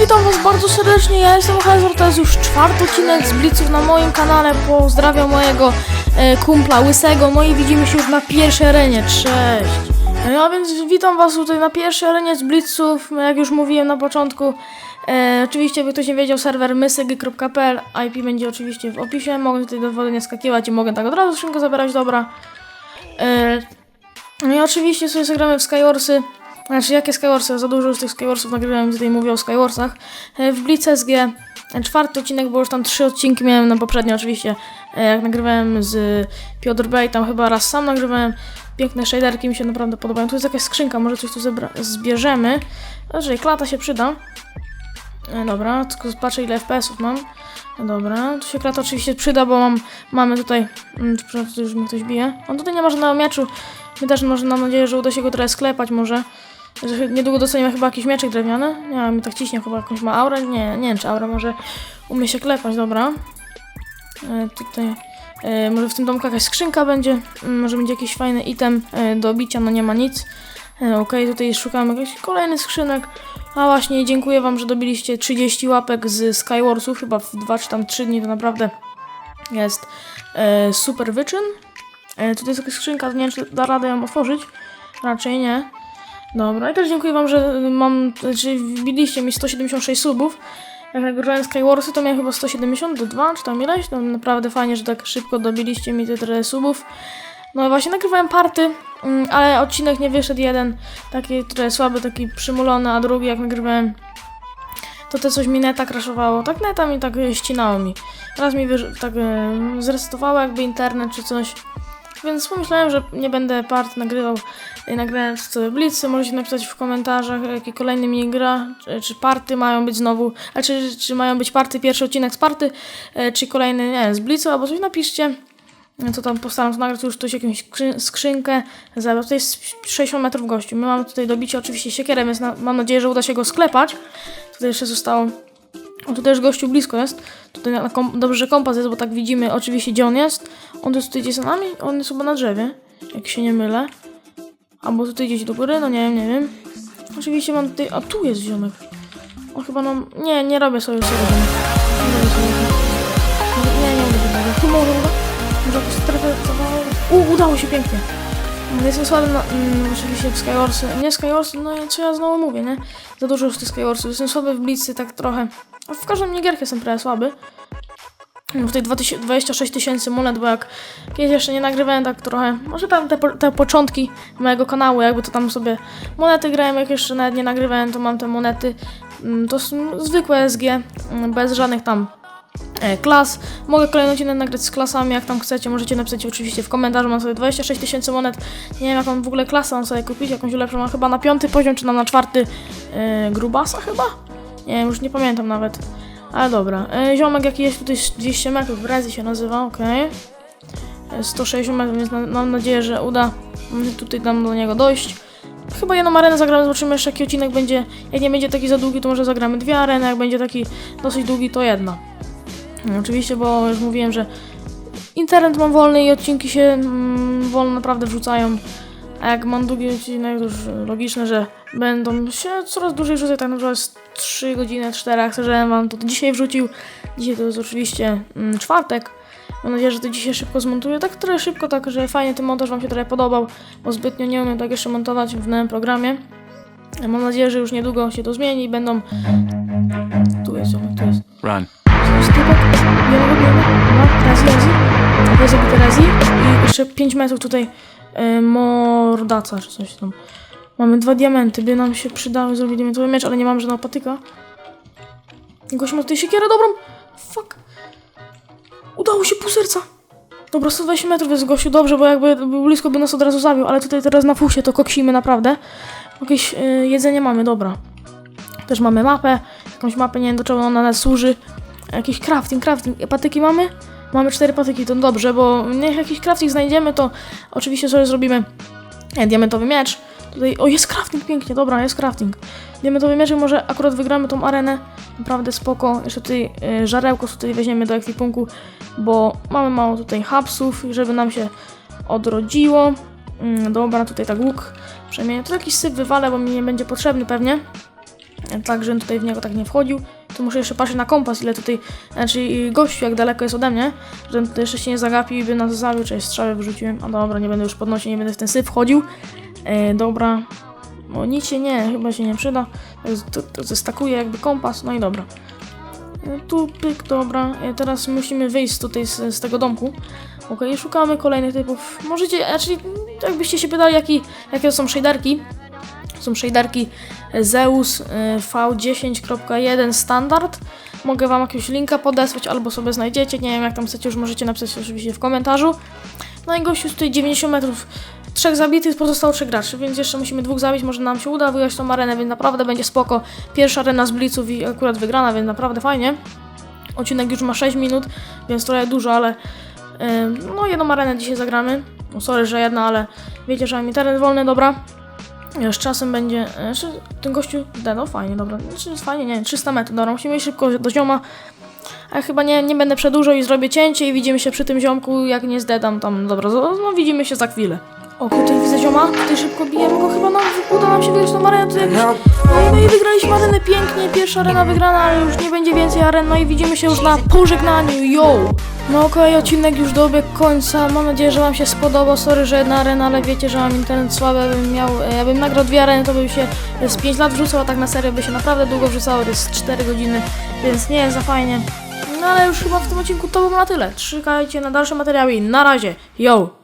witam was bardzo serdecznie, ja jestem Hezor, to jest już czwarty odcinek z Blitzów na moim kanale, pozdrawiam mojego e, kumpla Łysego, no i widzimy się już na pierwszej arenie, cześć! No więc witam was tutaj na pierwszej arenie z Blitzów, jak już mówiłem na początku, e, oczywiście jakby ktoś nie wiedział, serwer mysygy.pl, IP będzie oczywiście w opisie, mogę tutaj do wody skakiwać i mogę tak od razu skrzynkę zabierać, dobra. E, no i oczywiście sobie zagramy w Skywarsy. Znaczy, jakie Skywarsy? Za dużo już tych Skywarsów nagrywałem, tutaj mówię o Skywarsach. E, W Blitz SG e, czwarty odcinek, bo już tam trzy odcinki miałem na poprzednio oczywiście, e, jak nagrywałem z Piotr Bey, tam chyba raz sam nagrywałem. Piękne shaderki mi się naprawdę podobają. Tu jest jakaś skrzynka, może coś tu zbierzemy. Znaczy, klata się przyda. E, Dobra, tylko patrzę ile FPS-ów mam. No Dobra, tu się klata oczywiście przyda, bo mam, mamy tutaj, mm, przepraszam, już mnie ktoś bije. On tutaj nie ma żadnego mieczu, my też może mam nadzieję, że uda się go trochę sklepać może. Niedługo dostaniemy chyba jakiś mieczek drewniany. Nie wiem, tak ciśnie, chyba jakąś ma aurę. Nie, nie wiem, czy aura może umie się klepać, dobra. E, tutaj, e, może w tym domku jakaś skrzynka będzie, mm, może będzie jakiś fajny item e, do bicia, no nie ma nic. E, Okej, tutaj szukamy jakichś kolejnych skrzynek. A właśnie, dziękuję wam, że dobiliście 30 łapek z Skywarsów, chyba w 2 czy tam 3 dni, to naprawdę jest e, super wyczyn. E, tutaj jest jakaś skrzynka, nie wiem, czy da radę ją otworzyć. Raczej nie. Dobra, i też dziękuję wam, że mam, czy wbiliście mi 176 subów. Jak nagrywałem Skywarsy, to miałem chyba 172, czy tam ileś. No naprawdę fajnie, że tak szybko dobiliście mi te tyle subów. No właśnie nagrywałem party, mm, ale odcinek nie wyszedł jeden, taki trochę słaby, taki przymulony, a drugi jak nagrywałem, to te coś mi neta crashowało. Tak neta mi tak e, ścinało mi. Raz mi tak e, zresetowało jakby internet czy coś. Więc pomyślałem, że nie będę part nagrywał, e, nagrałem sobie blicy. Możecie napisać w komentarzach, jakie kolejne minigra, czy, czy party mają być znowu, a czy, czy mają być party, pierwszy odcinek z party, e, czy kolejny, nie wiem, z blicu, albo coś napiszcie. To tam postaram się nagrać już ktoś jakąś skrzyn- skrzynkę. Zabrał. Tutaj jest 60 metrów gościu. My mamy tutaj do bicia oczywiście siekierę, więc na, mam nadzieję, że uda się go sklepać. Tutaj jeszcze zostało. Tutaj już gościu blisko jest. Tutaj na, kom, dobrze, że kompas jest, bo tak widzimy oczywiście gdzie on jest. On jest tutaj gdzieś za nami, on jest chyba na drzewie, jak się nie mylę. Albo tutaj gdzieś do góry, no nie wiem, nie wiem. Oczywiście mam tutaj. A tu jest ziomek. On chyba nam. Nie, nie robię sobie sobie. Nie robię sobie. Nie, nie mogę tego. Tu może uda. Może jakąś strefę. U, udało się pięknie. Jestem słaby na, mm, oczywiście w Skywarsy. Nie Skywarsy, no i co ja znowu mówię, nie? Za dużo już tych Skywarsów. Jestem słaby w Blitzy tak trochę. W każdym minigierkę jestem prawie słaby. Mam Tutaj 20 26 tysięcy monet, bo jak kiedyś jeszcze nie nagrywałem tak trochę, może tam te, te początki mojego kanału, jakby to tam sobie monety grałem, jak jeszcze nawet nie nagrywałem, to mam te monety. Mm, To są zwykłe SG, mm, bez żadnych tam e, klas. Mogę kolejny odcinek nagrać z klasami, jak tam chcecie. Możecie napisać oczywiście w komentarzu. Mam sobie 26 tysięcy monet. Nie wiem, jaką w ogóle klasę mam sobie kupić. Jakąś lepszą. Mam chyba na piąty poziom, czy tam na czwarty e, grubasa chyba? Nie już nie pamiętam nawet. Ale dobra. E, ziomek jaki jest tutaj 200 metrów. Rezi się nazywa, okej. E, 160 metrów, więc na, mam nadzieję, że uda tutaj tam do niego dojść. Chyba jedną arenę zagramy, zobaczymy jeszcze jaki odcinek będzie. Jak nie będzie taki za długi, to może zagramy dwie areny. Jak będzie taki dosyć długi, to jedna. No, Oczywiście, bo już mówiłem, że internet mam wolny i odcinki się mm, wolno naprawdę wrzucają. A jak mam długi odcinek, to już logiczne, że będą się coraz dłużej wrzucać, tak naprawdę z 3 godziny, 4, jak chcę, żebym wam to dzisiaj wrzucił. Dzisiaj to jest oczywiście mm, czwartek. Mam nadzieję, że to dzisiaj szybko zmontuję. Tak trochę szybko, tak, że fajnie ten montaż wam się trochę podobał, bo zbytnio nie umiem tak jeszcze montować w nowym programie. Mam nadzieję, że już niedługo się to zmieni i będą... Tu jest, tu jest. Run. Stupek, biorę, dobra, razi, razi, okej, zabite razi i jeszcze 5 metrów tutaj y, mordaca, czy coś tam. Mamy dwa diamenty, by nam się przydały zrobić diamentowy miecz, ale nie mamy żadnego patyka. Gość ma tutaj siekierę dobrą, fuck. Udało się pół serca. Dobra, 120 metrów jest gościu, dobrze, bo jakby był blisko by nas od razu zabił, ale tutaj teraz na fusie to koksimy naprawdę. Jakieś y, jedzenie mamy, dobra. Też mamy mapę, jakąś mapę, nie wiem do czego ona nas służy. Jakiś crafting, crafting. Patyki mamy? Mamy cztery patyki, to dobrze, bo niech jakiś crafting znajdziemy, to oczywiście sobie zrobimy diamentowy miecz. Tutaj, o jest crafting, pięknie, dobra, jest crafting. Diamentowy miecz może akurat wygramy tą arenę. Naprawdę spoko. Jeszcze tutaj e, żarełko tutaj weźmiemy do ekwipunku, bo mamy mało tutaj hapsów, żeby nam się odrodziło. Mm, dobra, tutaj tak łuk przemienię. Tu jakiś syp wywalę, bo mi nie będzie potrzebny pewnie. e, tak, żebym tutaj w niego tak nie wchodził. Tu muszę jeszcze patrzeć na kompas, ile tutaj, znaczy gościu jak daleko jest ode mnie, żebym tutaj jeszcze się nie zagapił i by nas zabił, czyli strzały wyrzuciłem. A dobra, nie będę już podnosił, nie będę w ten syf wchodził. E, dobra. O, nic się nie, chyba się nie przyda. To, to zestakuję jakby kompas, no i dobra. E, Tu pyk, dobra. E, teraz musimy wyjść tutaj z, z tego domku. Okej, szukamy kolejnych typów. Możecie, znaczy, jakbyście się pytali, jaki, jakie są shaderki. Są shaderki Zeus y, V10.1 standard. Mogę wam jakiegoś linka podesłać albo sobie znajdziecie. Nie wiem, jak tam chcecie, już możecie napisać oczywiście w komentarzu. No i gościu tutaj 90 metrów. Trzech zabitych, pozostało trzech graczy, więc jeszcze musimy dwóch zabić, może nam się uda wygrać tą arenę, więc naprawdę będzie spoko. Pierwsza arena z Blitzów i akurat wygrana, więc naprawdę fajnie. Odcinek już ma 6 minut, więc trochę dużo, ale ym, no jedną arenę dzisiaj zagramy. No sorry, że jedna, ale wiecie, że mam internet wolny, dobra. Z czasem będzie. e, Czy ten gościu. No fajnie, dobra. Znaczy jest fajnie, nie wiem, 300 metrów, dobra. Musimy iść szybko do zioma. A chyba nie, nie będę przedłużał i zrobię cięcie i widzimy się przy tym ziomku, jak nie zdedam tam. Dobra, no, widzimy się za chwilę. O, tutaj widzę zioma, tutaj szybko bijemy go, chyba nam uda nam się wygrać tą arenę, to jakiś... No i, no i wygraliśmy arenę pięknie, pierwsza arena wygrana, ale już nie będzie więcej aren, no i widzimy się już na pożegnaniu, yo! No okej, odcinek już dobiegł końca, mam nadzieję, że wam się spodoba, sorry, że jedna arena, ale wiecie, że mam internet słaby, jakbym miał, e, jakbym nagrał dwie areny, to bym się z 5 lat wrzucał, a tak na serio by się naprawdę długo wrzucało, to jest 4 godziny, więc nie jest za fajnie. No ale już chyba w tym odcinku to było na tyle, czekajcie na dalsze materiały, na razie, yo!